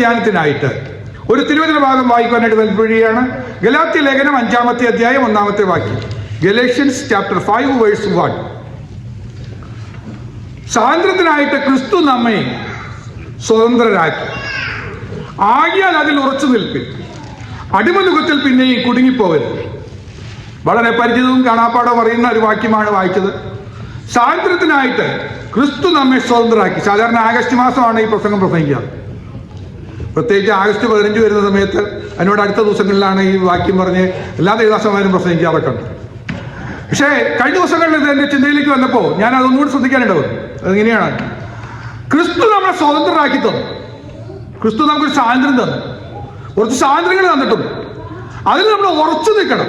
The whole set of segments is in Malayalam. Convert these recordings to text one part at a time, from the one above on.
ധ്യാനത്തിനായിട്ട്. ഒരു തിരുവചന ഭാഗം വായിക്കുവാനായിട്ട് താല്പര്യമാണ് ഗലാത്തി ലേഖനം അഞ്ചാമത്തെ അധ്യായം ഒന്നാമത്തെ വാക്യം. Galatians chapter five verse one സ്വാതന്ത്ര്യത്തിനായിട്ട് ക്രിസ്തു നമ്മെ സ്വതന്ത്രരാക്കി. ആകിയാൽ അതിൽ ഉറച്ചു നിൽപ്പിൻ. അടിമനുഖത്തിൽ പിന്നെയും കുടുങ്ങിപ്പോകരുത് വളരെ പരിചിതവും കാണാപ്പാടോ പറയുന്ന ഒരു വാക്യമാണ് വായിച്ചത്. സ്വാതന്ത്ര്യത്തിനായിട്ട് ക്രിസ്തു നമ്മെ സ്വതന്ത്രരാക്കി. സാധാരണ ആഗസ്റ്റ് മാസമാണ് ഈ പ്രസംഗം പ്രസംഗിക്കുക പ്രത്യേകിച്ച് ആഗസ്റ്റ് പതിനഞ്ച് വരുന്ന സമയത്ത് അതിനോട് അടുത്ത ദിവസങ്ങളിലാണ് ഈ വാക്യം പറഞ്ഞ് എല്ലാ ദേവദാസന്മാരും പ്രസംഗിക്കാറൊക്കെ പക്ഷേ കഴിഞ്ഞ ദിവസങ്ങളിൽ ഇത് എന്റെ ചിന്തയിലേക്ക് വന്നപ്പോൾ ഞാൻ അതൊന്നുകൂടി ശ്രദ്ധിക്കാനുണ്ടാവും അതെങ്ങനെയാണ്? ക്രിസ്തു നമ്മളെ സ്വതന്ത്രരാക്കി തന്നു. ക്രിസ്തു നമുക്കൊരു സ്വാതന്ത്ര്യം തന്നു. കുറച്ച് സ്വാതന്ത്ര്യങ്ങൾ തന്നിട്ടുണ്ട്. അതിൽ നമ്മൾ ഉറച്ചു നിൽക്കണം.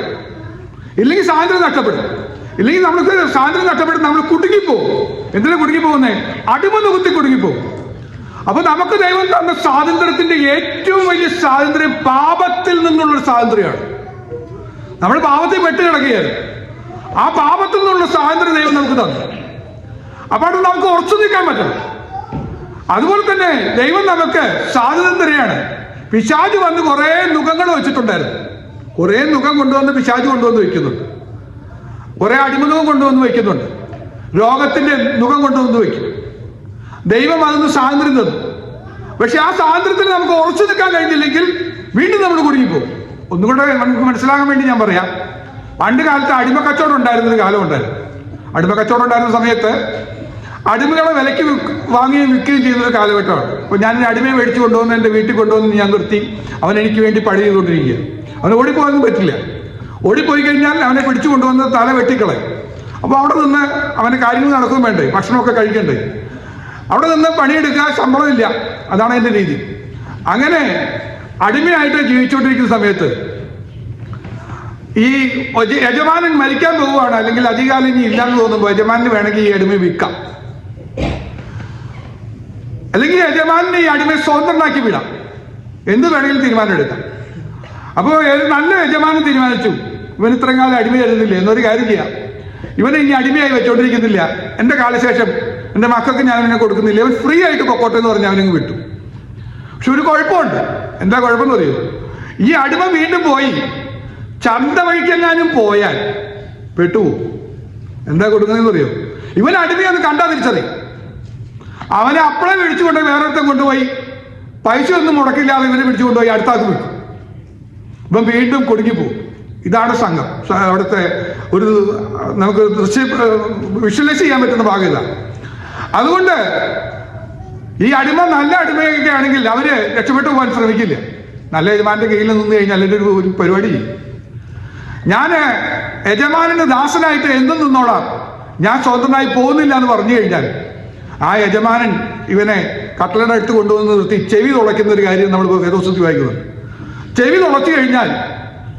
ഇല്ലെങ്കിൽ സ്വാതന്ത്ര്യം നഷ്ടപ്പെടും. ഇല്ലെങ്കിൽ നമ്മൾക്ക് സ്വാതന്ത്ര്യം നഷ്ടപ്പെടും നമ്മൾ കുടുങ്ങിപ്പോകും. എന്തിനാ കുടുങ്ങിപ്പോകുന്നേ? അടിമ നികുത്തി കുടുങ്ങിപ്പോകും. അപ്പൊ നമുക്ക് ദൈവം തന്ന സ്വാതന്ത്ര്യത്തിന്റെ ഏറ്റവും വലിയ സ്വാതന്ത്ര്യം പാപത്തിൽ നിന്നുള്ള സ്വാതന്ത്ര്യമാണ്. നമ്മൾ പാപത്തിൽ പെട്ട് കിടക്കുകയാണ് ആ പാപത്തിൽ നിന്നുള്ള സ്വാതന്ത്ര്യം ദൈവം നമുക്ക് തന്നു. അപ്പോൾ നമുക്ക് ഉറച്ചു നിൽക്കാൻ പറ്റണം. അതുപോലെ തന്നെ ദൈവം നമുക്ക് സ്വാതന്ത്ര്യമാണ്. പിശാജ് വന്ന് കുറേ നുഖങ്ങൾ വെച്ചിട്ടുണ്ടായിരുന്നു. കുറേ നുഖം കൊണ്ടുവന്ന് പിശാജ് കൊണ്ടുവന്ന് വെക്കുന്നുണ്ട്. കുറേ അടിമുഖം കൊണ്ടുവന്ന് വെക്കുന്നുണ്ട്. രോഗത്തിന്റെ മുഖം കൊണ്ടുവന്ന് വെക്കും. ദൈവം അതൊന്ന് സ്വാതന്ത്ര്യം തന്നു പക്ഷെ ആ സ്വാതന്ത്ര്യത്തിൽ നമുക്ക് ഉറച്ചു നിൽക്കാൻ കഴിഞ്ഞില്ലെങ്കിൽ വീണ്ടും നമ്മൾ കുടുങ്ങിപ്പോകും. ഒന്നും കൂടെ നമുക്ക് മനസ്സിലാകാൻ വേണ്ടി ഞാൻ പറയാം. പണ്ട് കാലത്ത് അടിമ കച്ചവടം ഉണ്ടായിരുന്നൊരു കാലം ഉണ്ടായിരുന്നു. അടിമ കച്ചവടം ഉണ്ടായിരുന്ന സമയത്ത് അടിമകളെ വിലയ്ക്ക് വാങ്ങുകയും വിൽക്കുകയും ചെയ്യുന്നൊരു കാലഘട്ടമാണ്. അപ്പോൾ ഞാൻ അടിമയെ മേടിച്ചു കൊണ്ടുവന്ന് എന്റെ വീട്ടിൽ കൊണ്ടുവന്ന് ഞാൻ നിർത്തി. അവൻ എനിക്ക് വേണ്ടി പണി ചെയ്തുകൊണ്ടിരിക്കുക. അവന് ഓടിപ്പോകാനും പറ്റില്ല. ഓടിപ്പോയി കഴിഞ്ഞാൽ അവനെ പിടിച്ചു കൊണ്ടുവന്ന് തല വെട്ടിക്കളയും. അപ്പോൾ അവിടെ നിന്ന് അവന് കാര്യങ്ങൾ നടക്കുകയും വേണ്ടേ? ഭക്ഷണമൊക്കെ കഴിക്കണ്ടേ? അവിടെ നിന്ന് പണിയെടുക്കുക ശമ്പളമില്ല. അതാണ് എന്റെ രീതി. അങ്ങനെ അടിമയായിട്ട് ജീവിച്ചുകൊണ്ടിരിക്കുന്ന സമയത്ത് ഈ യജ- യജമാനൻ മരിക്കാൻ പോവുകയാണ്. അല്ലെങ്കിൽ അധികാലം ഇനി ഇല്ലാന്ന് തോന്നുമ്പോൾ യജമാനന് വേണമെങ്കിൽ ഈ അടിമ വിൽക്കാം. അല്ലെങ്കിൽ യജമാനെ ഈ അടിമയെ സ്വതന്ത്രനാക്കി വിടാം. എന്ത് വേണമെങ്കിലും തീരുമാനം എടുക്കാം. അപ്പോൾ നല്ല യജമാനൻ തീരുമാനിച്ചു. ഇവൻ ഇത്രയും കാലം അടിമയായിരുന്നില്ല? എന്നൊരു കാര്യം ചെയ്യാം. ഇവനെ ഇനി അടിമയായി വെച്ചോണ്ടിരിക്കുന്നില്ല. എന്റെ കാലശേഷം എന്റെ മക്കൾക്ക് ഞാൻ അവനെ കൊടുക്കുന്നില്ല. അവൻ ഫ്രീ ആയിട്ട് പൊക്കോട്ടെ എന്ന് പറഞ്ഞ് അവനങ്ങ് വിട്ടു. പക്ഷെ ഒരു കുഴപ്പമുണ്ട്. എന്താ കുഴപ്പമെന്ന് അറിയോ? ഈ അടിമ വീണ്ടും പോയി. ചന്ത വഴിക്കെങ്ങാനും പോയാൽ പെട്ടുപോകും. എന്താ കൊടുക്കുന്നതെന്ന് അറിയോ? ഇവൻ അടിമയൊന്ന് കണ്ടാ തിരിച്ചറി അവനെ അപ്പളെ മേടിച്ചു വേറെ വേറൊരുത്തൻ കൊണ്ടുപോയി. പൈസ ഒന്നും മുടക്കില്ലാതെ ഇവനെ പിടിച്ചു കൊണ്ടുപോയി അടുത്താക്ക് വിട്ടു. ഇവൻ വീണ്ടും കുടുങ്ങിപ്പോകും ഇതാണ് സംഘം. അവിടുത്തെ ഒരു നമുക്ക് ദൃശ്യ വിഷ്വലൈസ് ചെയ്യാൻ പറ്റുന്ന ഭാഗം ഇതാ അതുകൊണ്ട് ഈ അടിമ നല്ല അടിമയൊക്കെ ആണെങ്കിൽ അവർ രക്ഷപ്പെട്ടു പോകാൻ ശ്രമിക്കില്ല? നല്ല യജമാന്റെ കയ്യിൽ നിന്ന് കഴിഞ്ഞാൽ എന്റെ ഒരു പരിപാടി. ഞാൻ യജമാനന് ദാസനായിട്ട് എന്തും നിന്നോളാം. ഞാൻ സ്വതന്ത്രനായി പോകുന്നില്ല എന്ന് പറഞ്ഞു കഴിഞ്ഞാൽ ആ യജമാനൻ ഇവനെ കട്ടലയുടെ എടുത്ത് കൊണ്ടുവന്ന് നിർത്തി ചെവി തുളയ്ക്കുന്ന ഒരു കാര്യം നമ്മൾ വേദോസത്തി വായിക്കുന്നുണ്ട് ചെവി തുളച്ചു കഴിഞ്ഞാൽ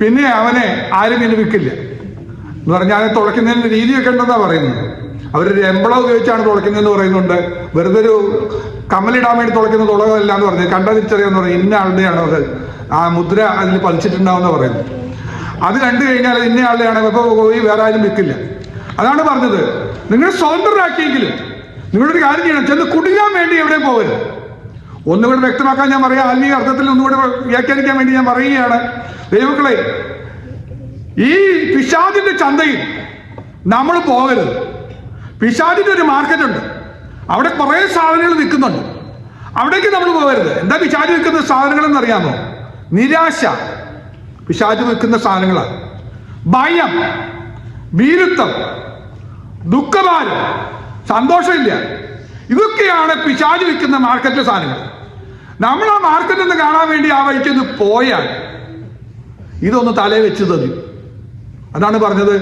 പിന്നെ അവനെ ആരും ഇനി വിൽക്കില്ല. എന്ന് പറഞ്ഞാൽ തുളയ്ക്കുന്നതിന് രീതിയൊക്കെ ഉണ്ടെന്നാണ് പറയുന്നത്. അവരൊരു എംബളം ഉപയോഗിച്ചാണ് തുളയ്ക്കുന്നതെന്ന് പറയുന്നുണ്ട്. വെറുതെ ഒരു കമ്മലിടാൻ വേണ്ടി തുളയ്ക്കുന്ന തുളകമല്ല എന്ന് പറഞ്ഞു കണ്ട തിരിച്ചറിയാന്ന് പറഞ്ഞു ഇന്ന ആളുടെയാണ് അത്? ആ മുദ്ര അതിൽ പതിച്ചിട്ടുണ്ടാവുന്ന പറയുന്നു. അത് കണ്ടു കഴിഞ്ഞാൽ ഇന്ന ആളുടെയാണ്. ഇപ്പോൾ പോയി വേറെ ആരും വിൽക്കില്ല. അതാണ് പറഞ്ഞത്. നിങ്ങൾ സ്വതന്ത്രരാക്കിയെങ്കിലും നിങ്ങളൊരു കാര്യം ചെയ്യണം. ചെന്ന് കുടിക്കാൻ വേണ്ടി എവിടെയും പോകരുത്. ഒന്നുകൂടെ വ്യക്തമാക്കാൻ ഞാൻ പറയാം. ആത്മീയ അർത്ഥത്തിൽ ഒന്നുകൂടെ വ്യാഖ്യാനിക്കാൻ വേണ്ടി ഞാൻ പറയുകയാണ്. ദൈവക്കളെ ഈ പിശാദിന്റെ ചന്തയിൽ നമ്മൾ പോകരുത്. പിശാദിന്റെ ഒരു മാർക്കറ്റ് ഉണ്ട് അവിടെ കുറേ സാധനങ്ങൾ വിൽക്കുന്നുണ്ട്. അവിടേക്ക് നമ്മൾ പോകരുത്. എന്താ പിശാജ് വിൽക്കുന്ന സാധനങ്ങൾ എന്നറിയാമോ നിരാശ. പിശാജ് വിൽക്കുന്ന സാധനങ്ങളാണ് ഭയം വീരുത്വം ദുഃഖഭാരം സന്തോഷമില്ല. ഇതൊക്കെയാണ് പിശാജ് വിൽക്കുന്ന മാർക്കറ്റിലെ സാധനങ്ങൾ. നമ്മൾ ആ മാർക്കറ്റിൽ നിന്ന് കാണാൻ വേണ്ടി ആ വഴിക്ക് ഒന്ന് പോയാൽ ഇതൊന്ന് തലേ വെച്ച് തരും അതാണ് പറഞ്ഞത്.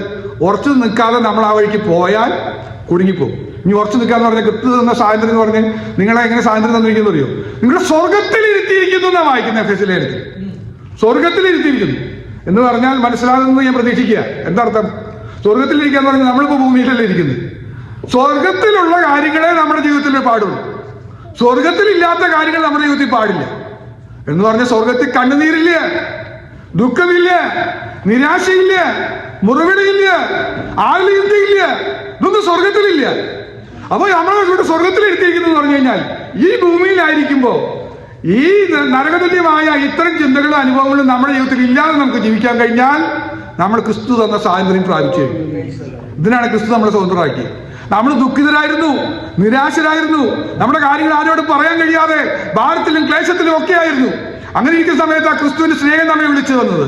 ഉറച്ചു നിൽക്കാതെ നമ്മൾ ആ വഴിക്ക് പോയാൽ കുടുങ്ങിപ്പോകും. ഇനി ഉറച്ചു നിൽക്കാന്ന് പറഞ്ഞാൽ കൃത്യ തന്ന സ്വാതന്ത്ര്യം എന്ന് പറഞ്ഞ് നിങ്ങളെ എങ്ങനെ സ്വാതന്ത്ര്യം തന്നിരിക്കുന്നു അറിയോ? നിങ്ങളെ സ്വർഗത്തിൽ ഇരുത്തിയിരിക്കുന്നു എന്നാണ് വായിക്കുന്നത് എഫ് എസ് ലേഖനത്തിൽ സ്വർഗത്തിൽ ഇരുത്തിയിരിക്കുന്നു എന്ന് പറഞ്ഞാൽ മനസ്സിലാകുന്നത് ഞാൻ പ്രതീക്ഷിക്കുക. എന്താർത്ഥം സ്വർഗത്തിലിരിക്കുക എന്ന് പറഞ്ഞാൽ നമ്മളിപ്പോൾ ഭൂമിയിലല്ലേ ഇരിക്കുന്നത്. സ്വർഗത്തിലുള്ള കാര്യങ്ങളെ നമ്മുടെ ജീവിതത്തിൽ പാടുള്ളൂ. സ്വർഗത്തിലില്ലാത്ത കാര്യങ്ങൾ നമ്മുടെ ജീവിതത്തിൽ പാടില്ല. എന്ന് പറഞ്ഞാൽ സ്വർഗത്തിൽ കണ്ണുനീരില്ല ദുഃഖമില്ല നിരാശയില്ല മുറിവിടയില്ല ആളിന്തിയില്ല ഇതൊന്നും സ്വർഗത്തിലില്ല. അപ്പൊ നമ്മളെ ഇവിടെ സ്വർഗത്തിൽ എടുത്തിരിക്കുന്നു പറഞ്ഞു കഴിഞ്ഞാൽ ഈ ഭൂമിയിലായിരിക്കുമ്പോൾ ഈ നരകതുല്യമായ ഇത്തരം ചിന്തകളും അനുഭവങ്ങളും നമ്മുടെ ജീവിതത്തിൽ ഇല്ലാതെ നമുക്ക് ജീവിക്കാൻ കഴിഞ്ഞാൽ നമ്മൾ ക്രിസ്തു തന്ന സ്വാതന്ത്ര്യം പ്രാപിച്ചു ഇതിനാണ് ക്രിസ്തു നമ്മളെ സ്വതന്ത്രമാക്കിയത്. നമ്മൾ ദുഃഖിതരായിരുന്നു നിരാശരായിരുന്നു. നമ്മുടെ കാര്യങ്ങൾ ആരോടും പറയാൻ കഴിയാതെ ഭാരത്തിലും ക്ലേശത്തിലും ഒക്കെ ആയിരുന്നു. അങ്ങനെ ഇരിക്കുന്ന സമയത്ത് ആ ക്രിസ്തുവിന്റെ സ്നേഹം നമ്മെ വിളിച്ചു വന്നത്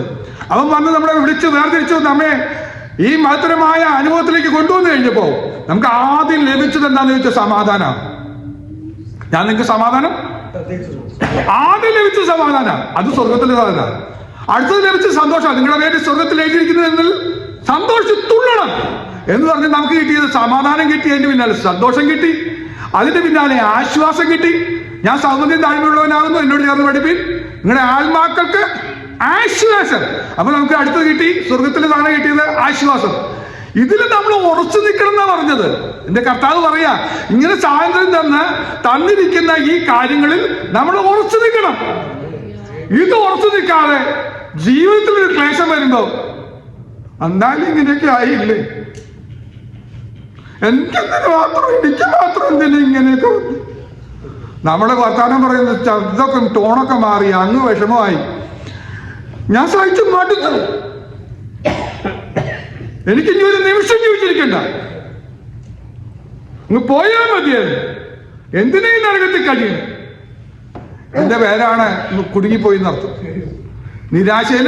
അവൻ വന്ന് നമ്മളെ വിളിച്ച് വേർതിരിച്ചു നമ്മെ ഈ മഹത്തരമായ അനുഭവത്തിലേക്ക് കൊണ്ടുവന്നു കഴിഞ്ഞപ്പോ നമുക്ക് ആദ്യം ലഭിച്ചത് എന്താണെന്ന് ചോദിച്ചാൽ സമാധാനം. ഞാൻ നിങ്ങൾക്ക് സമാധാനം? ആദ്യം ലഭിച്ച സമാധാനം. അത് സ്വർഗത്തിലെ സാധന. അടുത്തത് ലഭിച്ച സന്തോഷം. നിങ്ങളുടെ പേര് സ്വർഗത്തിൽ എഴുതിയിരിക്കുന്നതിൽ സന്തോഷിച്ച് തുള്ളണം എന്ന് പറഞ്ഞ് നമുക്ക് കിട്ടിയത് സമാധാനം കിട്ടി. അതിന്റെ പിന്നാലെ സന്തോഷം കിട്ടി. അതിന്റെ പിന്നാലെ ആശ്വാസം കിട്ടി. ഞാൻ സൗന്ദര്യം താഴ്മയുള്ളവനാകുന്നു എന്നോട് ചേർന്ന് പഠിപ്പിൻ. നിങ്ങളുടെ ആത്മാക്കൾക്ക് ആശ്വാസം. അപ്പൊ നമുക്ക് അടുത്തത് കിട്ടി സ്വർഗത്തിലെ സാധനം കിട്ടിയത് ആശ്വാസം. ഇതിൽ നമ്മൾ ഉറച്ചു നിൽക്കണം എന്നാ പറഞ്ഞത്. എന്റെ കർത്താവ് പറയാ ഇങ്ങനെ സ്വാതന്ത്ര്യം തന്ന് തന്നിരിക്കുന്ന ഈ കാര്യങ്ങളിൽ നമ്മൾ ഉറച്ചു നിൽക്കണം. ഇത് ഉറച്ചു നിൽക്കാതെ ജീവിതത്തിൽ ഒരു ക്ലേശം വരുമ്പോ എന്നാലും ഇങ്ങനെയൊക്കെ ആയില്ലേ? എനിക്കെന്തിനു മാത്രം എനിക്ക് മാത്രം എന്തിനു ഇങ്ങനെയൊക്കെ? നമ്മുടെ വർത്താനം പറയുന്ന ശബ്ദമൊക്കെ ടോണൊക്കെ മാറി അങ്ങ് വിഷമമായി. ഞാൻ സഹിച്ചു മടുത്തു എനിക്ക് ഇനി ഒരു നിമിഷം ജീവിച്ചിരിക്കണ്ട. പോയാൽ മതിയത് എന്തിനാ ഈ നരകത്തിൽ കഴിയും എന്റെ പേരാണ് കുടുങ്ങിപ്പോയി എന്നർത്ഥം നിരാശയിൽ?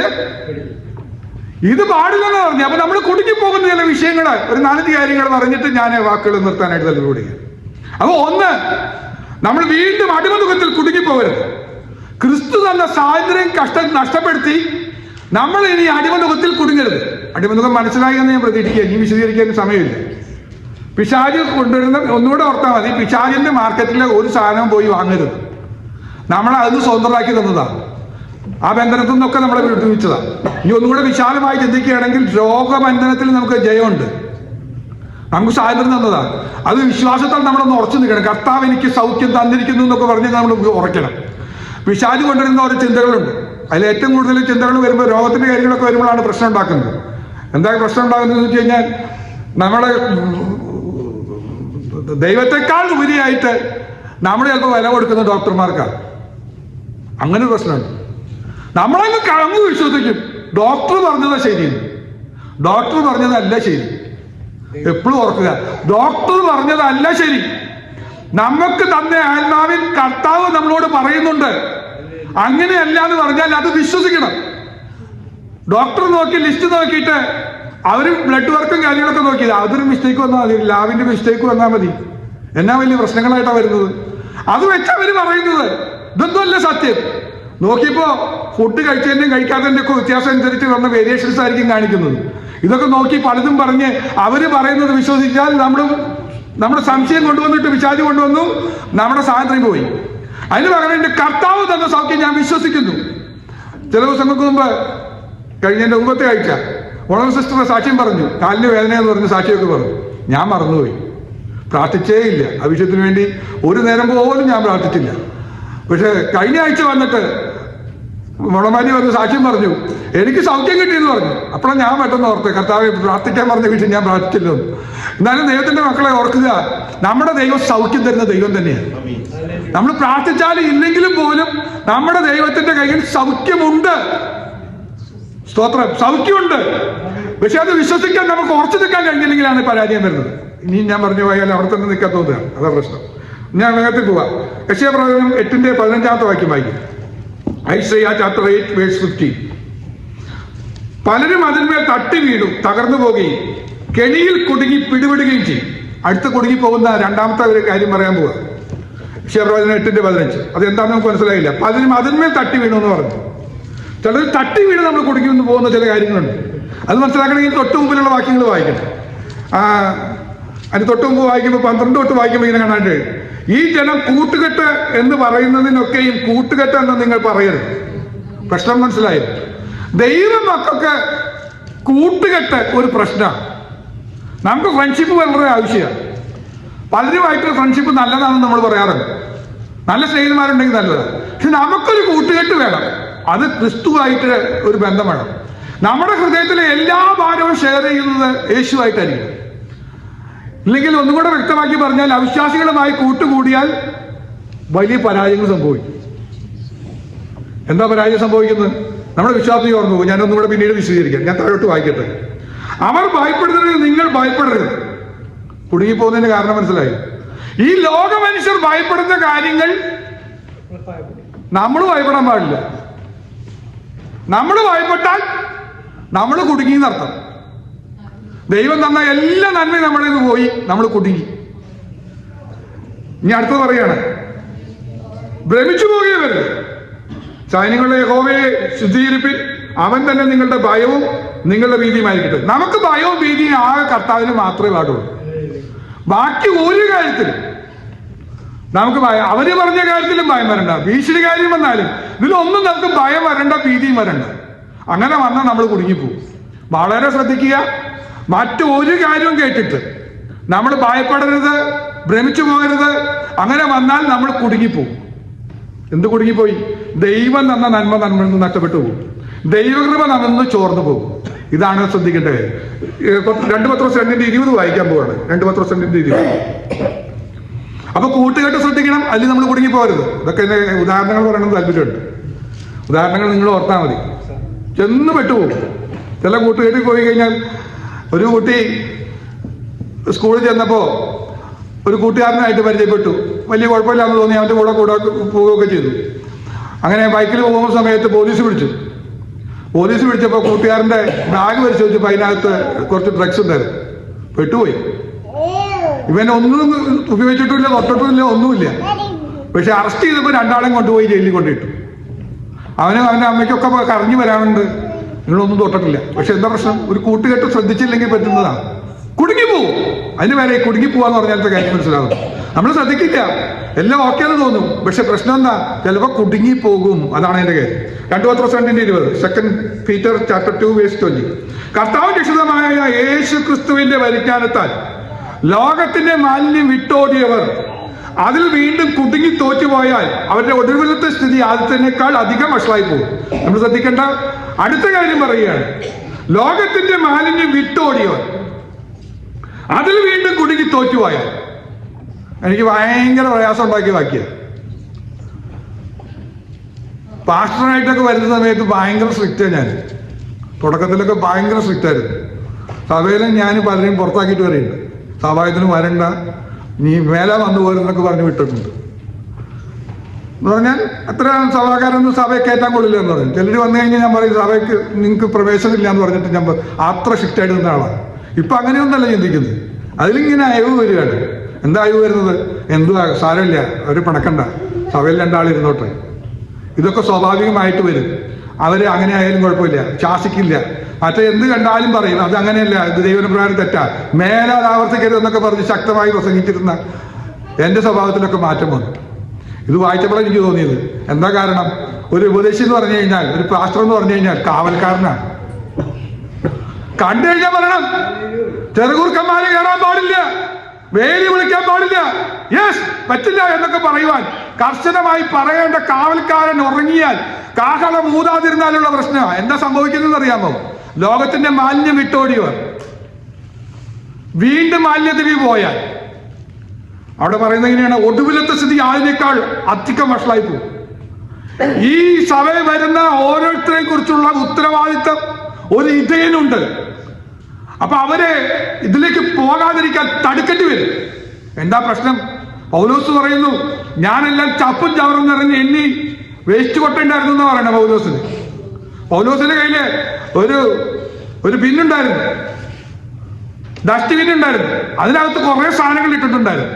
ഇത് പാടില്ലെന്ന് പറഞ്ഞു. അപ്പൊ നമ്മൾ കുടുങ്ങിപ്പോകുന്ന ചില വിഷയങ്ങൾ ഒരു നാലഞ്ച് കാര്യങ്ങൾ പറഞ്ഞിട്ട് ഞാൻ വാക്കുകൾ നിർത്താനായിട്ട് തലവിടുകയാണ് അപ്പൊ ഒന്ന് നമ്മൾ വീണ്ടും അടിമതുഖത്തിൽ കുടുങ്ങിപ്പോകരുത്. ക്രിസ്തു തന്ന സ്വാതന്ത്ര്യം കഷ്ട നഷ്ടപ്പെടുത്തി നമ്മൾ ഇനി അടിമനുഖത്തിൽ കുടുങ്ങരുത്. അടിമനുഖം മനസ്സിലായി എന്ന് ഞാൻ പ്രതീക്ഷിക്കുക ഇനി വിശദീകരിക്കാൻ സമയമില്ല. പിശാജ് കൊണ്ടുവരുന്ന ഒന്നുകൂടെ ഓർത്താൽ മതി. പിശാജിന്റെ മാർക്കറ്റിലെ ഒരു സാധനം പോയി വാങ്ങരുത്. നമ്മൾ അതിന് സ്വതന്ത്രമാക്കി തന്നതാണ് ആ ബന്ധനത്തിൽ നിന്നൊക്കെ നമ്മളെ വിട്ടുവീച്ചതാണ് ഇനി ഒന്നുകൂടെ വിശാലമായി ചിന്തിക്കുകയാണെങ്കിൽ രോഗബന്ധനത്തിൽ നമുക്ക് ജയമുണ്ട്. നമുക്ക് സ്വാതന്ത്ര്യം തന്നതാണ് അത് വിശ്വാസത്താൽ നമ്മളൊന്ന് ഉറച്ചു നിൽക്കണം. കർത്താവ് എനിക്ക് സൗഖ്യം തന്നിരിക്കുന്നു എന്നൊക്കെ പറഞ്ഞ് നമ്മൾ ഉറയ്ക്കണം. പിശാജ് കൊണ്ടുവരുന്ന ഓരോ ചിന്തകളുണ്ട്. അതിൽ ഏറ്റവും കൂടുതൽ ചിന്തകൾ വരുമ്പോൾ രോഗത്തിന്റെ കാര്യങ്ങളൊക്കെ വരുമ്പോഴാണ് പ്രശ്നം ഉണ്ടാക്കുന്നത്. എന്താ പ്രശ്നം ഉണ്ടാകുന്നത് വെച്ച് കഴിഞ്ഞാൽ നമ്മളെ ദൈവത്തെക്കാൾ ഉപരിയായിട്ട് നമ്മൾ ചിലപ്പോൾ വില കൊടുക്കുന്ന ഡോക്ടർമാർക്കാണ്. അങ്ങനെ പ്രശ്നമുണ്ട്. നമ്മളങ്ങ് കഴങ്ങ് വിശ്വസിക്കും. ഡോക്ടർ പറഞ്ഞതാ ശരിയെന്ന്. ഡോക്ടർ പറഞ്ഞതല്ല ശരി. എപ്പോഴും ഓർക്കുക. ഡോക്ടർ പറഞ്ഞതല്ല ശരി. നമുക്ക് തന്നെ ആത്മാവിൽ കർത്താവ് നമ്മളോട് പറയുന്നുണ്ട്. അങ്ങനെയല്ല എന്ന് പറഞ്ഞാൽ അത് വിശ്വസിക്കണം. ഡോക്ടർ നോക്കി ലിസ്റ്റ് നോക്കിയിട്ട് അവർ ബ്ലഡ് വർക്കും കാര്യങ്ങളൊക്കെ നോക്കി അതൊരു മിസ്റ്റേക്ക് വന്നാൽ മതി ലാബിന്റെ മിസ്റ്റേക്ക് വന്നാൽ മതി. എന്നാ വലിയ പ്രശ്നങ്ങളായിട്ടാണ് വരുന്നത്. അത് വെച്ച് അവർ പറയുന്നത് ഇതൊന്നുമല്ല സത്യം. നോക്കിയപ്പോ ഫുഡ് കഴിച്ചതിന്റെയും കഴിക്കാത്തതിന്റെ ഒക്കെ വ്യത്യാസം അനുസരിച്ച് വന്ന വേരിയേഷൻസ് ആയിരിക്കും കാണിക്കുന്നത്. ഇതൊക്കെ നോക്കി പലതും പറഞ്ഞ് അവർ പറയുന്നത് വിശ്വസിച്ചാൽ നമ്മൾ നമ്മുടെ സംശയം കൊണ്ടുവന്നിട്ട് വിശാചി കൊണ്ടുവന്നു നമ്മുടെ സ്വാതന്ത്ര്യം പോയി. അതിന് പകരം എന്റെ കർത്താവ് തന്ന സൗഖ്യം ഞാൻ വിശ്വസിക്കുന്നു. ചില ദിവസങ്ങൾക്ക് മുമ്പ് കഴിഞ്ഞ എന്റെ മുമ്പത്തെ ആഴ്ച ഉണവ് സിസ്റ്റർ സാക്ഷ്യം പറഞ്ഞു. കാലിന് വേദന എന്ന് പറഞ്ഞ് സാക്ഷിയൊക്കെ പറഞ്ഞു. ഞാൻ മറന്നുപോയി. പ്രാർത്ഥിച്ചേ ഇല്ല. ആ വിഷയത്തിന് വേണ്ടി ഒരു നേരം പോലും ഞാൻ പ്രാർത്ഥിച്ചില്ല. പക്ഷെ കഴിഞ്ഞ ആഴ്ച വന്നിട്ട് മുളമാരി വന്ന് സാക്ഷ്യം പറഞ്ഞു. എനിക്ക് സൗഖ്യം കിട്ടിയെന്ന് പറഞ്ഞു. അപ്പോഴാണ് ഞാൻ പെട്ടെന്ന് ഓർത്ത് കർത്താവ് പ്രാർത്ഥിക്കാൻ പറഞ്ഞ വിഷയം ഞാൻ പ്രാർത്ഥിച്ചില്ലെന്ന്. എന്നാലും ദൈവത്തിന്റെ മക്കളെ ഓർക്കുക. നമ്മുടെ ദൈവം സൗഖ്യം തരുന്ന ദൈവം തന്നെയാണ്. നമ്മൾ പ്രാർത്ഥിച്ചാൽ ഇല്ലെങ്കിലും പോലും നമ്മുടെ ദൈവത്തിന്റെ കയ്യിൽ സൗഖ്യമുണ്ട്. സ്തോത്രം. സൗഖ്യമുണ്ട്. പക്ഷെ അത് വിശ്വസിക്കാൻ നമുക്ക് ഉറച്ചു നിൽക്കാൻ കഴിഞ്ഞില്ലെങ്കിലാണ് പരാജയം വരുന്നത്. ഇനി ഞാൻ പറഞ്ഞു പോയാൽ അവിടെ തന്നെ നിൽക്കാൻ തോന്നുകയാണ് അതാ പ്രശ്നം. ഞാൻ വേഗത്തിൽ പോവാം. യക്ഷയ പ്രവചനം എട്ടിന്റെ പതിനഞ്ചാമത്തെ വാക്യം വായിക്കും. ചാപ്റ്റർ എയ്റ്റ് വേഴ്സ് ഫിഫ്റ്റി പലരും അതിന്മേൽ തട്ടി വീണു തകർന്നു പോകുകയും കെണിയിൽ കുടുങ്ങി പിടിപെടുകയും ചെയ്യും. അടുത്ത് കുടുങ്ങി പോകുന്ന രണ്ടാമത്തെ ഒരു കാര്യം പറയാൻ പോവാ. ക്ഷേപ്രവചനം എട്ടിന്റെ പതിനഞ്ച്. അത് എന്താണെന്ന് നമുക്ക് മനസ്സിലായില്ല. പതിനും അതിന്മേൽ തട്ടി വീണു എന്ന് പറഞ്ഞു. ചിലർ തട്ടി വീണ് നമ്മൾ കുടിക്കുമെന്ന് പോകുന്ന ചില കാര്യങ്ങളുണ്ട്. അത് മനസ്സിലാക്കണമെങ്കിൽ തൊട്ട് മുമ്പിലുള്ള വാക്യങ്ങൾ വായിക്കണം. ആ അതിന് തൊട്ട് മുമ്പ് വായിക്കുമ്പോൾ പന്ത്രണ്ട് തൊട്ട് വായിക്കുമ്പോൾ ഇങ്ങനെ കാണാണ്ട് ഈ ജനം കൂട്ടുകെട്ട് എന്ന് പറയുന്നതിനൊക്കെയും കൂട്ടുകെട്ട് എന്ന് നിങ്ങൾ പറയരുത്. പ്രശ്നം മനസ്സിലായി. ദൈവ മക്കൾക്ക് കൂട്ടുകെട്ട് ഒരു പ്രശ്നമാണ്. നമുക്ക് ഫ്രണ്ട്ഷിപ്പ് വളരെ ആവശ്യമാണ്. പലരുമായിട്ട് ഫ്രണ്ട്ഷിപ്പ് നല്ലതാണെന്ന് നമ്മൾ പറയാറുണ്ട്. നല്ല സ്നേഹിതന്മാരുണ്ടെങ്കിൽ നല്ലതാണ് പക്ഷെ നമുക്കൊരു കൂട്ടുകെട്ട് വേണം. അത് ക്രിസ്തുവായിട്ട് ഒരു ബന്ധം വേണം നമ്മുടെ ഹൃദയത്തിലെ എല്ലാ ഭാരവും ഷെയർ ചെയ്യുന്നത് യേശുവായിട്ടായിരിക്കും ഇല്ലെങ്കിൽ ഒന്നും കൂടെ വ്യക്തമാക്കി പറഞ്ഞാൽ അവിശ്വാസികളുമായി കൂട്ടുകൂടിയാൽ വലിയ പരാജയങ്ങൾ സംഭവിക്കും. എന്താ പരാജയം സംഭവിക്കുന്നത്? നമ്മുടെ വിശ്വാസം ഓർന്നു ഞാനൊന്നും കൂടെ പിന്നീട് വിശദീകരിക്കാം. ഞാൻ താഴോട്ട് വായിക്കട്ടെ. അവർ ഭയപ്പെടുന്നത് നിങ്ങൾ ഭയപ്പെടരുത്. കുടുങ്ങിപ്പോകുന്നതിന് കാരണം മനസ്സിലായി. ഈ ലോക മനുഷ്യർ ഭയപ്പെടുന്ന കാര്യങ്ങൾ നമ്മൾ ഭയപ്പെടാൻ പാടില്ല. നമ്മൾ ഭയപ്പെട്ടാൽ നമ്മൾ കുടുങ്ങി എന്നർത്ഥം ദൈവം തന്ന എല്ലാ നന്മയും നമ്മളിൽ നിന്ന് പോയി നമ്മൾ കുടുങ്ങി. ഇനി അടുത്തത് പറയാണ്. ഭ്രമിച്ചു പോകുകയവര് സൈന്യങ്ങളുടെ യഹോവയെ ശുദ്ധീകരിപ്പിൻ. അവൻ തന്നെ നിങ്ങളുടെ ഭയവും നിങ്ങളുടെ ഭീതിയുമായിരിക്കട്ടെ. നമുക്ക് ഭയവും ഭീതിയും ആകെ കർത്താവിന് മാത്രമേ പാടുള്ളൂ. ബാക്കി ഒരു കാര്യത്തിലും നമുക്ക് ഭയം അവർ പറഞ്ഞ കാര്യത്തിലും ഭയം വരണ്ട. ഭീഷണി കാര്യം വന്നാലും ഇതിലൊന്നും നമുക്ക് ഭയം വരണ്ട ഭീതിയും വരണ്ട. അങ്ങനെ വന്നാൽ നമ്മൾ കുടുങ്ങിപ്പോകും വളരെ ശ്രദ്ധിക്കുക. മറ്റു ഒരു കാര്യവും കേട്ടിട്ട് നമ്മൾ ഭയപ്പെടരുത് ഭ്രമിച്ചു പോകരുത്. അങ്ങനെ വന്നാൽ നമ്മൾ കുടുങ്ങിപ്പോകും എന്ത് കുടുങ്ങിപ്പോയി? ദൈവം തന്ന നന്മ നന്മ നഷ്ടപ്പെട്ടു പോകും ദൈവകൃപ നിന്ന് ചോർന്നു പോകും. ഇതാണ് ശ്രദ്ധിക്കട്ടെ. രണ്ട് പത്രോസ് രണ്ടിന്റെ ഇരുപത് വായിക്കാൻ പോവാണ്. രണ്ട് പത്രോസ് രണ്ടിന്റെ ഇരുപത്. അപ്പൊ കൂട്ടുകെട്ട് ശ്രദ്ധിക്കണം അല്ലെങ്കിൽ നമ്മൾ കുടുങ്ങി പോകരുത്. ഇതൊക്കെ എന്നെ ഉദാഹരണങ്ങൾ പറയണമെന്ന് താല്പര്യമുണ്ട്. ഉദാഹരണങ്ങൾ നിങ്ങൾ ഓർത്താൽ മതി. ചെന്ന് പെട്ടുപോകും. ചില കൂട്ടുകെട്ടിൽ പോയി കഴിഞ്ഞാൽ ഒരു കുട്ടി സ്കൂളിൽ ചെന്നപ്പോ ഒരു കൂട്ടുകാരനായിട്ട് പരിചയപ്പെട്ടു. വലിയ കുഴപ്പമില്ലാന്ന് തോന്നി അവന്റെ കൂടെ കൂടെ പോവുകയൊക്കെ ചെയ്തു. അങ്ങനെ ബൈക്കിൽ പോകുന്ന സമയത്ത് പോലീസ് പിടിച്ചു പോലീസ് പിടിച്ചപ്പോൾ കൂട്ടുകാരന്റെ ബാഗ് പരിശോധിച്ചപ്പോൾ അതിനകത്ത് കുറച്ച് ഡ്രഗ്സ് ഉണ്ടായിരുന്നു. പെട്ടുപോയി. ഇവൻ ഒന്നും ഉപയോഗിച്ചിട്ടില്ല തൊട്ടിട്ടില്ല ഒന്നുമില്ല. പക്ഷെ അറസ്റ്റ് ചെയ്തപ്പോൾ രണ്ടാളും കൊണ്ടുപോയി ജയിലിൽ കൊണ്ടിട്ടു അവനും അവന്റെ അമ്മയ്ക്കൊക്കെ കറങ്ങി വരാനുണ്ട് നിങ്ങളൊന്നും തൊട്ടിട്ടില്ല. പക്ഷെ എന്താ പ്രശ്നം? ഒരു കൂട്ടുകെട്ട് ശ്രദ്ധിച്ചില്ലെങ്കിൽ പറ്റുന്നതാണ് കുടുങ്ങിപ്പോവും. അതിന് വരെ കുടുങ്ങിപ്പോവാന്ന് പറഞ്ഞാലത്തെ കാര്യം മനസ്സിലാവും. നമ്മൾ ശ്രദ്ധിക്കില്ല. എല്ലാം ഓക്കെ എന്ന് തോന്നും. പക്ഷെ പ്രശ്നം എന്താ? ചിലപ്പോൾ കുടുങ്ങിപ്പോകും. അതാണ് എന്റെ കാര്യം. രണ്ടു പത്ത് സെന്റിന്റെ ഇരുപത്. സെക്കൻഡ് പീറ്റർ ചാപ്റ്റർ ടു വേസ്റ്റ് ട്വന്റി കർത്താവ് രക്ഷിതമായ യേശു ക്രിസ്തുവിന്റെ പരിജ്ഞാനത്താൽ ലോകത്തിന്റെ മാലിന്യം വിട്ടോടിയവർ അതിൽ വീണ്ടും കുടുങ്ങി തോറ്റുപോയാൽ അവരുടെ ഒടുവിലത്തെ സ്ഥിതി ആദ്യത്തിനേക്കാൾ അധികം വഷളായി പോകും നമ്മൾ ശ്രദ്ധിക്കേണ്ട അടുത്ത കാര്യം പറയുകയാണ്. ലോകത്തിന്റെ മാലിന്യം വിട്ടോടിയവർ അതിൽ വീണ്ടും കുടുങ്ങി തോറ്റുപോയാൽ എനിക്ക് ഭയങ്കര പ്രയാസം ഉണ്ടാക്കിയ വാക്കിയ പാസ്റ്ററായിട്ടൊക്കെ വരുന്ന സമയത്ത് ഭയങ്കര സ്ട്രിക്റ്റാണ് ഞാൻ തുടക്കത്തിലൊക്കെ ഭയങ്കര സ്ട്രിക്റ്റ് ആയിരുന്നു. സഭയിലും ഞാൻ പലരെയും പുറത്താക്കിയിട്ട് വരെയുണ്ട്. സഭായത്തിന് വരണ്ട. നീ മേല വന്നു പോരെന്നൊക്കെ പറഞ്ഞ് വിട്ടിട്ടുണ്ട്. എന്ന് പറഞ്ഞാൽ അത്ര സഭാകാരൊന്നും സഭയെ കയറ്റാൻ കൊള്ളില്ല എന്ന് പറഞ്ഞു. ചിലർ വന്നു കഴിഞ്ഞാൽ ഞാൻ പറയും സഭയ്ക്ക് നിങ്ങൾക്ക് പ്രവേശനമില്ല എന്ന് പറഞ്ഞിട്ട് ഞാൻ അത്ര സ്ട്രിക്റ്റ് ആയിട്ട് നിന്ന ആളാണ്. ഇപ്പൊ അങ്ങനെയൊന്നല്ല ചിന്തിക്കുന്നത്. അതിലിങ്ങനെ അയവ് വരികയാണ്. എന്താ അയവ് വരുന്നത്? എന്തുവാ സാരമില്ല അവർ പണക്കണ്ട. സഭയിൽ രണ്ടാളിരുന്നോട്ടെ ഇതൊക്കെ സ്വാഭാവികമായിട്ട് വരും. അവർ അങ്ങനെ ആയാലും കുഴപ്പമില്ല. ശാസിക്കില്ല. മറ്റേ എന്ത് കണ്ടാലും പറയും അത് അങ്ങനെയല്ല ഇത് ദൈവനപ്രകാരം തെറ്റാ. മേലെ അത് ആവർത്തിക്കരുത് എന്നൊക്കെ പറഞ്ഞ് ശക്തമായി പ്രസംഗിച്ചിരുന്ന എന്റെ സ്വഭാവത്തിലൊക്കെ മാറ്റം വന്നു. ഇത് വായിച്ചപ്പോഴാണ് എനിക്ക് തോന്നിയത്. എന്താ കാരണം? ഒരു ഉപദേശി എന്ന് പറഞ്ഞു കഴിഞ്ഞാൽ ഒരു പാസ്റ്റർ എന്ന് പറഞ്ഞു കഴിഞ്ഞാൽ കാവൽക്കാരനാണ്. കണ്ടു കഴിഞ്ഞാൽ പറയണം. ചെറുകൂർക്കന്മാരെ കയറാൻ പാടില്ല. വേലി വിളിക്കാൻ പാടില്ല. യെസ് പറ്റില്ല എന്നൊക്കെ പറയുവാൻ. കർശനമായി പറയേണ്ട കാവൽക്കാരൻ ഉറങ്ങിയാൽ കാഹളം മൂതാതിരുന്നാലുള്ള പ്രശ്നം എന്താ സംഭവിക്കുന്നത് അറിയാമോ? ലോകത്തിന്റെ മാലിന്യം വിട്ടോടിയവർ വീണ്ടും മാലിന്യത്തിൽ പോയാൽ. അവിടെ പറയുന്നത് ഇങ്ങനെയാണ് ഒടുവിലത്തെ സ്ഥിതി ആദ്യനേക്കാൾ അധികം വഷളായി പോകും. ഈ സഭയിൽ വരുന്ന ഓരോരുത്തരെ കുറിച്ചുള്ള ഉത്തരവാദിത്തം ഒരു ഇതേനുണ്ട് അപ്പൊ അവർ ഇതിലേക്ക് പോകാതിരിക്കാൻ തടുക്കേണ്ടി വരും. എന്താ പ്രശ്നം? പൗലോസ് പറയുന്നു ഞാനെല്ലാം ചപ്പും ചവറും നിറഞ്ഞ് എണ്ണി വേസ്റ്റ് കൊട്ടേണ്ടായിരുന്നു എന്ന് പറയണ പൗലോസിന്? പൗലോസിന്റെ കയ്യിൽ ഒരു ഒരു ബിന്നുണ്ടായിരുന്നു ഡസ്റ്റ്ബിൻ ഉണ്ടായിരുന്നു. അതിനകത്ത് കുറെ സാധനങ്ങൾ ഇട്ടിട്ടുണ്ടായിരുന്നു.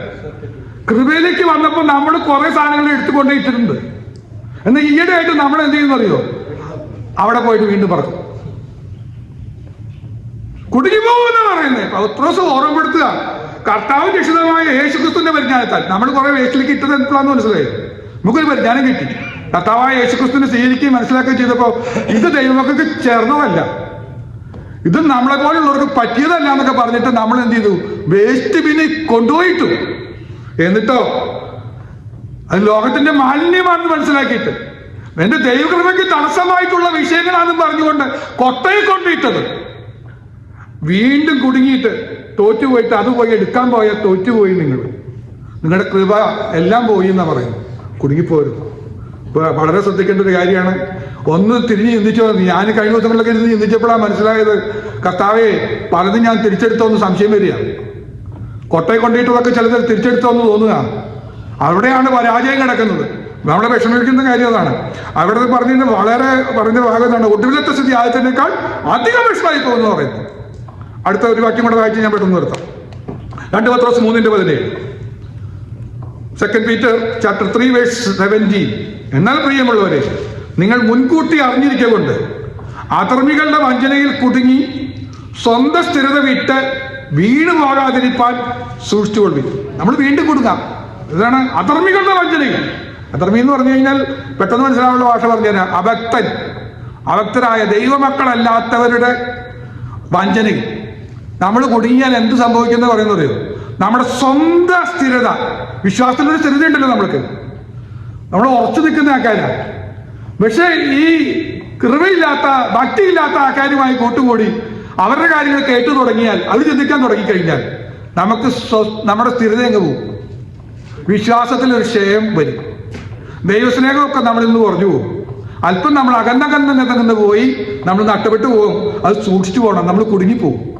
കൃപയിലേക്ക് വന്നപ്പോൾ നമ്മൾ കുറെ സാധനങ്ങൾ എടുത്തുകൊണ്ട് ഇട്ടിട്ടുണ്ട്. എന്നാൽ ഈയിടെയായിട്ട് നമ്മൾ എന്ത് ചെയ്യുന്നറിയോ? അവിടെ പോയിട്ട് വീണ്ടും പറഞ്ഞു കുടുങ്ങിപ്പോകുന്ന പറയുന്നത്. പൗത്രോസ് ഓർമ്മപ്പെടുത്തുക. കർത്താവ് രക്ഷിതമായ യേശുക്രിസ്തുവിന്റെ പരിജ്ഞാനത്താൽ. നമ്മൾ കുറെ വേസ്റ്റിലേക്ക് ഇട്ടത് എന്താണെന്ന് മനസ്സിലായി? നമുക്കൊരു പരിജ്ഞാനം കിട്ടി. കർത്താവായ യേശുക്രിസ്തുവിനെ സ്വീകരിക്കുകയും മനസ്സിലാക്കുകയും ചെയ്തപ്പോ ഇത് ദൈവമക്കൾക്ക് ചേർന്നതല്ല. ഇത് നമ്മളെ പോലുള്ളവർക്ക് പറ്റിയതല്ല എന്നൊക്കെ പറഞ്ഞിട്ട് നമ്മൾ എന്ത് ചെയ്തു? വേസ്റ്റ് ബിന്നിൽ കൊണ്ടുപോയിട്ടു. എന്നിട്ടോ? അത് ലോകത്തിന്റെ മാലിന്യമാണെന്ന് മനസ്സിലാക്കിയിട്ട്. എന്റെ ദൈവകൃപയ്ക്ക് തടസ്സമായിട്ടുള്ള വിഷയങ്ങളാണെന്ന് പറഞ്ഞുകൊണ്ട് കൊട്ടയിൽ കൊണ്ടിട്ടത് വീണ്ടും കുടുങ്ങിയിട്ട് തോറ്റുപോയിട്ട് അത് പോയി എടുക്കാൻ പോയാൽ തോറ്റുപോയി നിങ്ങൾ. നിങ്ങളുടെ കൃപ എല്ലാം പോയി എന്നാ പറയുന്നു കുടുങ്ങിപ്പോരുത്. ഇപ്പൊ വളരെ ശ്രദ്ധിക്കേണ്ട ഒരു കാര്യമാണ്. ഒന്ന് തിരിഞ്ഞ് ചിന്തിച്ചോ ഞാൻ കഴിഞ്ഞ ദിവസങ്ങളിലൊക്കെ ഇരുന്ന് ചിന്തിച്ചപ്പോഴാണ് മനസ്സിലായത്. കർത്താവെ പലതും ഞാൻ തിരിച്ചെടുത്തോന്ന് സംശയം വരിക. കൊട്ടയെ കൊണ്ടിട്ടതൊക്കെ ചിലത് തിരിച്ചെടുത്തോന്ന് തോന്നുക. അവിടെയാണ് പരാജയം കിടക്കുന്നത്. നമ്മളെ വിഷമിക്കുന്ന കാര്യം അതാണ്. അവിടെ പറഞ്ഞിരുന്ന വളരെ പറഞ്ഞ ഭാഗം എന്താണ്? ഒടുവിലത്തെ സ്ഥിതി ആദ്യത്തിനേക്കാൾ അധികം വിഷമായി പോകുന്നു പറയുന്നു. അടുത്ത ഒരു വാക്യം കൂടെ വായിച്ച് ഞാൻ പെട്ടെന്ന് നിർത്താം. രണ്ട് പത്രോസ് മൂന്നിന്റെ പതിനേഴ്. Second Peter chapter three verse seventeen എന്നാൽ പ്രിയമുള്ളവരെ നിങ്ങൾ മുൻകൂട്ടി അറിഞ്ഞിരിക്കൊണ്ട് അധർമ്മികളുടെ വഞ്ചനയിൽ കുടുങ്ങി സ്വന്തം സ്ഥിരത വിട്ട് വീണ് പോകാതിരിപ്പാൻ സൂക്ഷിച്ചുകൊള്ളി നമ്മൾ വീണ്ടും കൊടുക്കാം ഇതാണ് അധർമ്മികളുടെ വഞ്ചനയിൽ. അധർമ്മി എന്ന് പറഞ്ഞു കഴിഞ്ഞാൽ പെട്ടെന്ന് മനസ്സിലാവുള്ള ഭാഷ പറഞ്ഞാൽ അഭക്തൻ. അഭക്തരായ ദൈവമക്കളല്ലാത്തവരുടെ വഞ്ചനയിൽ. നമ്മൾ കുടുങ്ങിയാൽ എന്ത് സംഭവിക്കുന്ന പറയുന്നത് നമ്മുടെ സ്വന്തം സ്ഥിരത. വിശ്വാസത്തിലൊരു സ്ഥിരത ഉണ്ടല്ലോ നമ്മൾക്ക്. നമ്മൾ ഉറച്ചു നിൽക്കുന്ന ആൾക്കാരാണ് പക്ഷേ ഈ കൃപയില്ലാത്ത ഭക്തിയില്ലാത്ത ആൾക്കാരുമായി കൂട്ടുകൂടി അവരുടെ കാര്യങ്ങൾ കേട്ടു തുടങ്ങിയാൽ അത് ചിന്തിക്കാൻ തുടങ്ങിക്കഴിഞ്ഞാൽ നമുക്ക് നമ്മുടെ സ്ഥിരത എങ്ങ് പോകും. വിശ്വാസത്തിൽ ഒരു ക്ഷയം വരും. ദൈവസ്നേഹമൊക്കെ നമ്മൾ ഇന്ന് കുറഞ്ഞു പോകും. അല്പം നമ്മൾ അകന്നകന്നകന്ന് പോയി നമ്മൾ നഷ്ടപ്പെട്ടു പോകും. അത് സൂക്ഷിച്ചു പോകണം. നമ്മൾ കുടുങ്ങിപ്പോകും.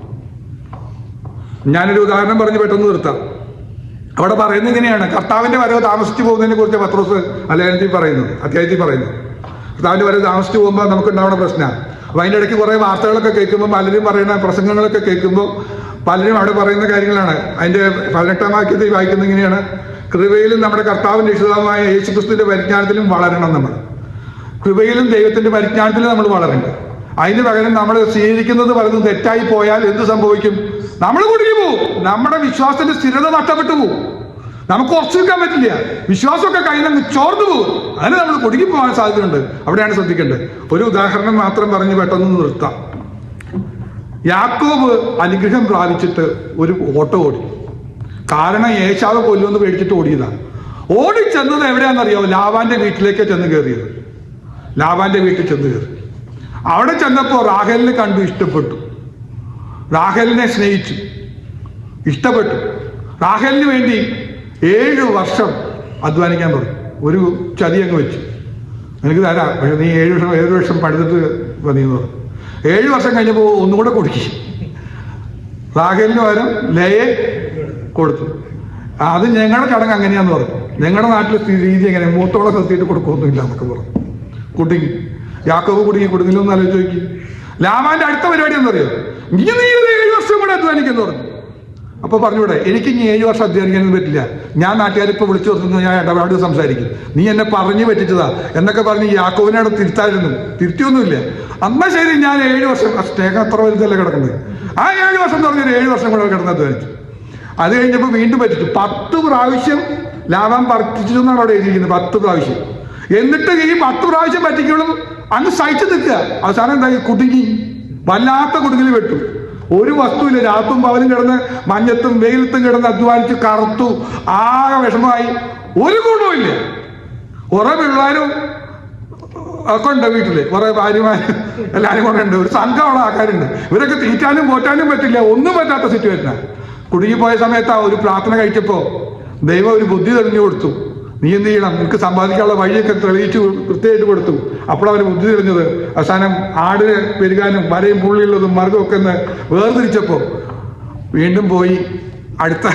ഞാനൊരു ഉദാഹരണം പറഞ്ഞ് പെട്ടെന്ന് നിർത്താം. അവിടെ പറയുന്നത് ഇങ്ങനെയാണ്. കർത്താവിന്റെ വരവ് താമസിച്ചു പോകുന്നതിനെ കുറിച്ച് പത്രോസ് അലയനത്തിൽ പറയുന്നു അധ്യായത്തിൽ പറയുന്നു. കർത്താവിന്റെ വരവ് താമസിച്ചു പോകുമ്പോൾ നമുക്ക് ഉണ്ടാവുന്ന പ്രശ്നമാണ് അപ്പൊ അതിന്റെ ഇടയ്ക്ക് കുറെ വാർത്തകളൊക്കെ കേൾക്കുമ്പോൾ പലരും പറയുന്ന പ്രസംഗങ്ങളൊക്കെ കേൾക്കുമ്പോൾ പലരും അവിടെ പറയുന്ന കാര്യങ്ങളാണ്. അതിന്റെ പതിനെട്ടാം വാക്യത്തിൽ വായിക്കുന്നത് ഇങ്ങനെയാണ്. കൃപയിലും നമ്മുടെ കർത്താവിന്റെ ഇഷ്ടമായ യേശുക്രിസ്തുവിന്റെ പരിജ്ഞാനത്തിലും വളരണം നമ്മൾ. കൃപയിലും ദൈവത്തിന്റെ പരിജ്ഞാനത്തിലും നമ്മൾ വളരണ്ട. അതിന് പകരം നമ്മൾ സ്വീകരിക്കുന്നത് പലതും തെറ്റായി പോയാൽ എന്ത് സംഭവിക്കും? നമ്മൾ കുടുങ്ങി പോകും നമ്മുടെ വിശ്വാസത്തിന്റെ സ്ഥിരത നഷ്ടപ്പെട്ടു പോകും നമുക്ക് ഉറച്ചു നിൽക്കാൻ പറ്റില്ല. വിശ്വാസമൊക്കെ കയ്യിൽ നിന്ന് ചോർന്നു പോകും അതിന് നമ്മൾ കുടുങ്ങി പോകാൻ സാധ്യതയുണ്ട്. അവിടെയാണ് ശ്രദ്ധിക്കേണ്ടത്. ഒരു ഉദാഹരണം മാത്രം പറഞ്ഞ് പെട്ടെന്ന് നിർത്താം. യാക്കോബ് അനുഗ്രഹം പ്രാപിച്ചിട്ട് ഒരു ഓട്ടോ ഓടി. കാരണം ഏശാവ് കൊല്ലുമെന്ന് പേടിച്ചിട്ട് ഓടിയതാണ് ഓടി ചെന്നത് എവിടെയാണെന്നറിയാമോ ലാവാന്റെ വീട്ടിലേക്ക് ചെന്ന് കയറിയത്. ലാവാന്റെ വീട്ടിൽ ചെന്ന് കയറി. അവിടെ ചെന്നപ്പോൾ റാഹലിനെ കണ്ടു ഇഷ്ടപ്പെട്ടു. റാഹലിനെ സ്നേഹിച്ചു. ഇഷ്ടപ്പെട്ടു. റാഹലിന് വേണ്ടി ഏഴ് വർഷം അധ്വാനിക്കാൻ തുടങ്ങി. ഒരു ചതി അങ്ങ് വെച്ചു. എനിക്ക് തരാം. പക്ഷെ നീ ഏഴ് വർഷം ഏഴ് വർഷം പഠിച്ചിട്ട് എന്ന് പറഞ്ഞു. ഏഴ് വർഷം കഴിഞ്ഞപ്പോൾ ഒന്നും കൂടെ കൊടുക്കി. റാഹലിന് പകരം ലയെ കൊടുത്തു. അത് ഞങ്ങളുടെ ചടങ്ങ് അങ്ങനെയാന്ന് പറഞ്ഞു. ഞങ്ങളുടെ നാട്ടിലെ രീതി എങ്ങനെ മൂത്തോളം നിർത്തിയിട്ട് കൊടുക്കൊന്നുമില്ല എന്നൊക്കെ പറഞ്ഞു. കുടുങ്ങി. യാക്കോബ് കുടുങ്ങി കുടുങ്ങില്ലെന്ന് ആലോചിച്ച് നോക്കി. ലാമാന്റെ അടുത്ത പരിപാടി എന്തറിയോ നീ നീ ഒരു ഏഴ് വർഷം കൂടെ അധ്വാനിക്കുന്നു പറഞ്ഞു അപ്പൊ പറഞ്ഞൂടെ എനിക്ക് ഇനി ഏഴ് വർഷം അധ്വാനിക്കാനൊന്നും പറ്റില്ല. ഞാൻ നാട്ടുകാരെ ഇപ്പൊ വിളിച്ചു നിർത്തുന്നു ഞാൻ ഇടപാട് സംസാരിക്കും. നീ എന്നെ പറഞ്ഞു പറ്റിച്ചതാ എന്നൊക്കെ പറഞ്ഞ് യാക്കോവിനോട് തിരുത്തായിരുന്നു. തിരുത്തിയൊന്നുമില്ല. അമ്മ ശരി ഞാൻ ഏഴ് വർഷം സ്നേഹം അത്ര വലുതല്ലേ കിടക്കുന്നത്. ആ ഏഴ് വർഷം പറഞ്ഞൊരു ഏഴ് വർഷം കൂടെ കിടന്ന് അധ്വാനിച്ചു. അത് കഴിഞ്ഞപ്പോൾ വീണ്ടും പറ്റിച്ചു. പത്ത് പ്രാവശ്യം ലാഭം പറിച്ചു എന്നാണ് അവിടെ എഴുതിയിരിക്കുന്നത്. പത്ത് പ്രാവശ്യം. എന്നിട്ട് ഈ പത്ത് പ്രാവശ്യം പറ്റിക്കോളും. അങ്ങ് സഹിച്ചു നിൽക്കുക. അവസാനം എന്തായി? കുടുങ്ങി. വല്ലാത്ത കുടുങ്ങിൽ വെട്ടു ഒരു വസ്തുവില്ല. രാത്തും പവലും കിടന്ന് മഞ്ഞത്തും വെയിലത്തും കിടന്ന് അധ്വാനിച്ച് കറുത്തു. ആകെ വിഷമമായി. ഒരു ഗുണവുമില്ല കുറെ പിള്ളേരും ഒക്കെ ഉണ്ട് വീട്ടിൽ. കുറെ ഭാര്യമാരും എല്ലാരും കൂടെ ഉണ്ട്. ഒരു സംഘമുള്ള ആൾക്കാരുണ്ട്. ഇവരൊക്കെ തീറ്റാനും പോറ്റാനും പറ്റില്ല. ഒന്നും പറ്റാത്ത സിറ്റുവേഷനാണ് കുടുങ്ങിപ്പോയ സമയത്ത് ആ ഒരു പ്രാർത്ഥന കഴിച്ചപ്പോ ദൈവം ഒരു ബുദ്ധി തെളിഞ്ഞു കൊടുത്തു. നീ എന്ത് ചെയ്യണം? നിനക്ക് സമ്പാദിക്കാനുള്ള വഴിയൊക്കെ തെളിയിച്ചു കൃത്യമായിട്ട് കൊടുത്തു. അപ്പോഴവന് ബുദ്ധി തെളിഞ്ഞത്. അവസാനം ആടിന് പെരുകാനും വരയും പുള്ളിയുള്ളതും മർഗമൊക്കെ എന്ന് ഒന്ന് വേർതിരിച്ചപ്പോ വീണ്ടും പോയി അടുത്ത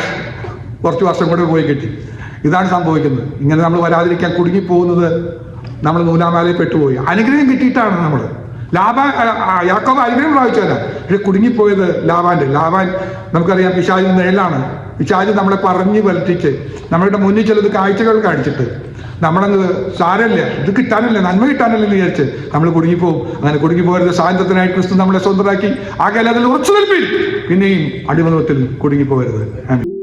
കുറച്ച് വർഷം കൂടെ പോയി കിട്ടി. ഇതാണ് സംഭവിക്കുന്നത്. ഇങ്ങനെ നമ്മൾ വരാതിരിക്കാൻ കുടുങ്ങി പോകുന്നത് നമ്മൾ നൂലാമാലയിൽ പെട്ടുപോയി. അനുഗ്രഹം കിട്ടിയിട്ടാണ് നമ്മൾ. ലാഭ യാക്കോബ് അനുഗ്രഹം പ്രാപിച്ചതല്ല. പക്ഷെ കുടുങ്ങിപ്പോയത് ലാഭാന്റെ. ലാഭാൻ നമുക്കറിയാം പിശാജ് നിഴലാണ് പിശാജ് നമ്മളെ പറഞ്ഞു വലറ്റിച്ച് നമ്മളുടെ മുന്നിൽ ചിലത് കാഴ്ചകൾ കാണിച്ചിട്ട്. നമ്മളങ്ങ് സാരമില്ല ഇത് കിട്ടാനല്ല നന്മ കിട്ടാനല്ല എന്ന് വിചാരിച്ച് നമ്മൾ കുടുങ്ങിപ്പോവും. അങ്ങനെ കുടുങ്ങിപ്പോകരുത്. സ്വാതന്ത്ര്യത്തിനായി ക്രിസ്തു നമ്മളെ സ്വന്തമാക്കി ആകെ അതിൽ ഉറച്ചു നിൽപ്പിൽ പിന്നെയും അടിമതത്തിൽ കുടുങ്ങിപ്പോകരുത്.